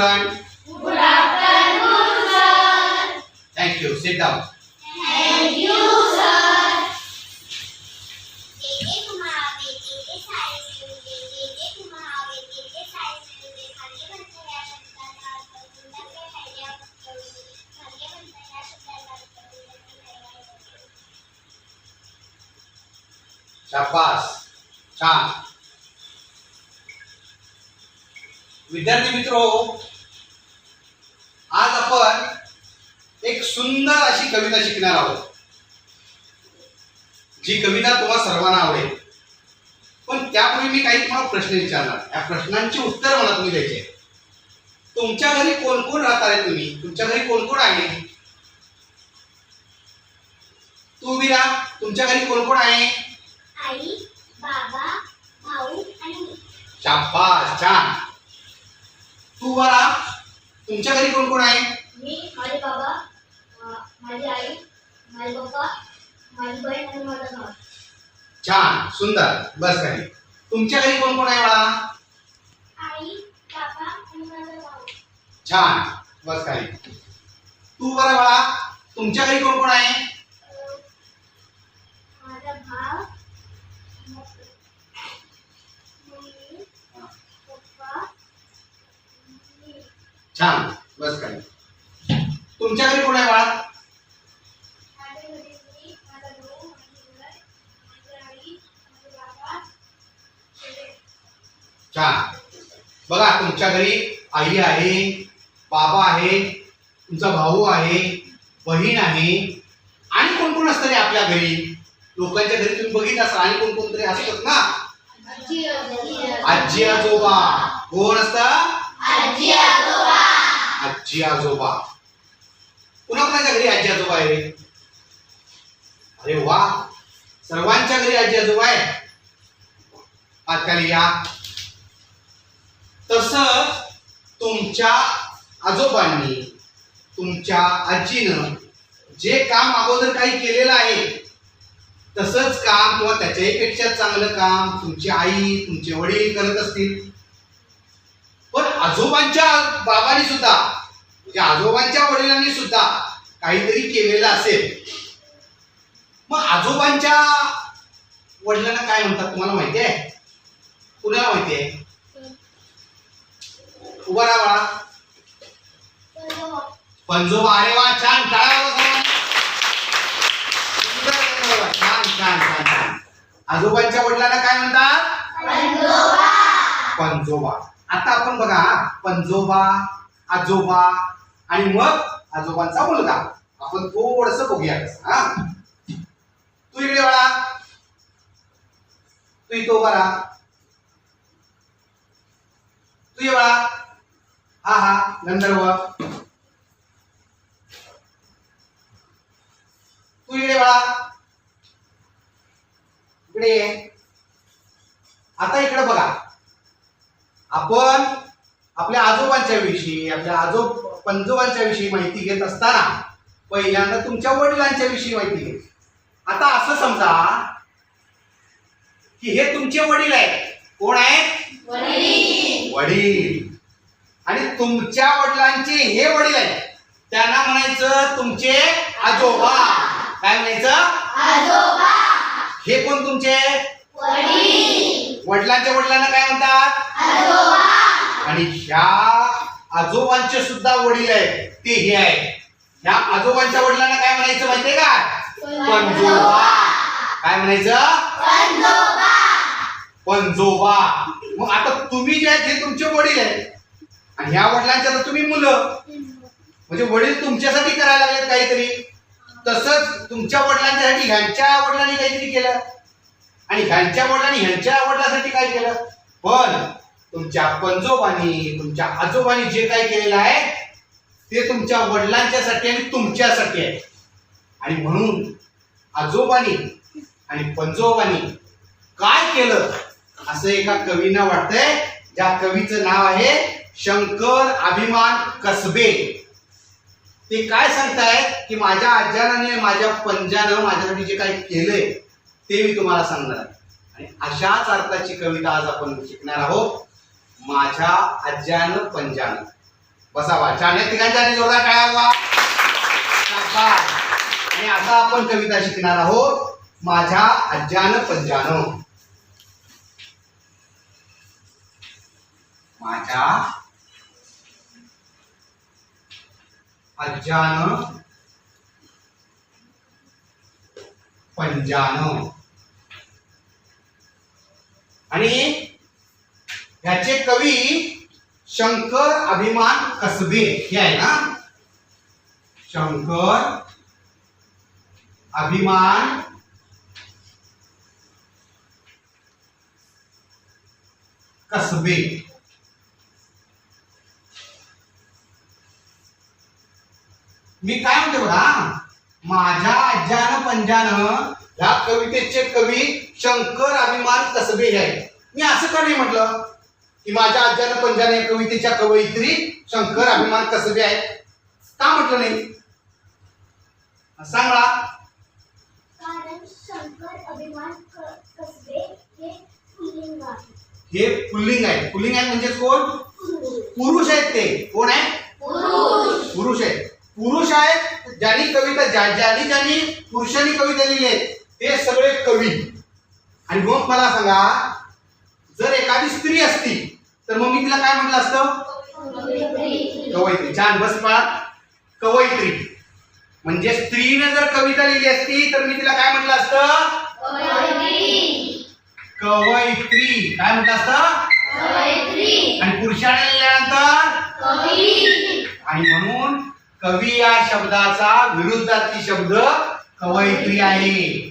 Student Good afternoon, sir. Thank you sit down Thank you, sir. देते तुम्हारे देते सारे मिळून देते तुम्हारे देते सारे मिळून दे खाली म्हणता या शब्दाला अर्थ गुंडाचे फायद्या पटकवून खाली म्हणता या शब्दाला अर्थ गुंडाचे फायद्या पटकवून शाबास छान विद्यार्थी मित्रो आज आपण एक सुंदर अशी कविता शिकणार आहोत. जी कविता तुम्हाला सर्वांना आवडेल. पण त्यापूर्वी मी काही तुम्हाला प्रश्न विचारणार. या प्रश्नांची उत्तर मला तुम्ही द्यायचे तुमच्या घरी कोण कोण राहत आहे तुम्ही? तुमच्या घरी कोण कोण आहे? तू विरा तुमच्या घरी कोण कोण आहे? आई बाबा भाऊ आणि मी. शाबास छान. तू बरा तुमच्या घरी कोण कोण आहे? मी माझे बाबा माझी आई माझे पप्पा माझी बहीण आणि माझा भाऊ. छान सुंदर. बस खाली तुमच्या घरी कोण कोण आहे बाळा? आई बाबा आणि माझा भाऊ. छान. बस खाली तू बरा बाळा तुमच्या घरी कोण कोण आहे? माझा भाव छान. बस खाली तुमच्या घरी कोण आहे बाळा. छान बघा तुमच्या घरी आई आहे बाबा आहे तुमचा भाऊ आहे बहीण आहे. आणि कोण कोण असतं रे आपल्या घरी? लोकांच्या घरी तुम्ही बघित असाल आणि कोण कोणतरी असतात ना? आजी आजोबा आजी आजोबा कोण असतं? आजी आजोबा पुन्हा कुणाच्या घरी आजी आजोबा आहे रे? अरे वा सर्वांच्या घरी आजी आजोबा आहे. आजकाल या. तस तुमच्या आजोबांनी तुमच्या आजीनं जे काम अगोदर काही केलेलं आहे तसंच काम किंवा त्याच्याही पेक्षा चांगलं काम तुमची आई तुमचे वडील करत असतील. पण आजोबांच्या बाबांनी सुद्धा म्हणजे आजोबांच्या वडिलांनी सुद्धा काहीतरी केलेलं असेल. मग आजोबांच्या वडिलांना काय म्हणतात तुम्हाला माहिती आहे? कुणाला माहिती आहे? उभा राहा बाळा. पंजोबा अरे वा छान टाळा. छान छान छान छान. आजोबांच्या वडिलांना काय म्हणतात? पंजोबा. आता आपण बघा पंजोबा आजोबा आणि मग आजोबांचा मुलगा. आपण थोडस बघूया हा? तू इकडे वळा तू इथं उभा राहा. तू ये वळा हा हा गंधर्व तू इकडे वळा इकडे ये. आता इकडे बघा. आपण आपल्या आजोबांच्या विषयी आपल्या आजो पंजोबांच्या विषयी माहिती घेत असताना पहिल्यांदा तुमच्या वडिलांच्या विषयी माहिती घे. आता असं समजा की हे तुमचे वडील आहेत. कोण आहेत? वडील. वडील. आणि तुमच्या वडिलांचे हे वडील आहेत. त्यांना म्हणायचं तुमचे आजोबा. काय म्हणायचं? हे कोण तुमचे? वडील. वडिलांच्या वडिलांना काय म्हणतात? आणि ह्या आजोबांचे सुद्धा वडील आहेत ते हे आहेत. ह्या आजोबांच्या वडिलांना काय म्हणायचं माहितीये का? पंजोबा. काय म्हणायचं? पंजोबा. पंजोबा. मग आता तुम्ही जे आहेत हे तुमचे वडील आहेत. आणि ह्या वडिलांच्या तर तुम्ही मुलं. म्हणजे वडील तुमच्यासाठी करायला लागलेत काहीतरी. तसंच तुमच्या वडिलांच्यासाठी ह्यांच्या वडिलांनी काहीतरी केलं. आणि ह्यांच्या वडिलांनी ह्यांच्या वडिलांसाठी काय केलं? पण तुमच्या पंजोबानी तुमच्या आजोबांनी जे काय केलेलं आहे ते तुमच्या वडिलांच्यासाठी आणि तुमच्यासाठी आहे. आणि म्हणून आजोबानी आणि पंजोबानी काय केलं? असं एका कवींना वाटतंय ज्या कवीचं नाव आहे शंकर अभिमान कसबे. ते काय सांगतायत? की माझ्या आज्यानं माझ्या पंजानं माझ्यासाठी जे काही केलंय ते मी तुम्हाला सांगणार आहे. आणि अशाच अर्थाची कविता आज आपण शिकणार आहोत. माझ्या आज्यानं पंजानं. बसावा. चांगल्या तिघांच्या जोरदार काय आणि आता आपण कविता शिकणार आहोत. माझ्या आज्यानं पंजानं. माझ्या आज्यानं पंजान. आणि ह्याचे कवी शंकर अभिमान कसबे. हे आहे ना? शंकर अभिमान कसबे. मी काय म्हणते बघा? माझ्या आज्यानं पंजानं या कवितेचे कवी शंकर अभिमान कसबे आहे आहेत. मी असं का नाही म्हटलं? की माझ्या आज्यानं पंजानं या कवितेच्या कवयित्री शंकर अभिमान कसबे आहेत. का म्हटलं नाही? सांग. मला कारण शंकर अभिमान क- कसबे हे पुल्लिंग आहे हे पुल्लिंग आहे पुल्लिंग आहे म्हणजे कोण? पुरुष. आहेत ते. कोण आहे पुरुष. पुरुष आहेत. पुरुष आहेत ज्यांनी कविता ज्या ज्यांनी ज्यांनी पुरुषांनी कविता लिहिली आहेत ते सगळे कवी. आणि मग मला सांगा स्त्री असती. तर मग मी तिला काय म्हटलं असतं? कवयित्री. छान बस पळा कवयित्री. म्हणजे स्त्रीने जर कविता लिहिली असती तर मी तिला काय म्हटलं असतं? कवयित्री. काय म्हटलं असतं? आणि पुरुषाने लिहिल्यानंतर? आणि म्हणून कवी या शब्दाचा विरुद्धार्थी शब्द कवयित्री आहे.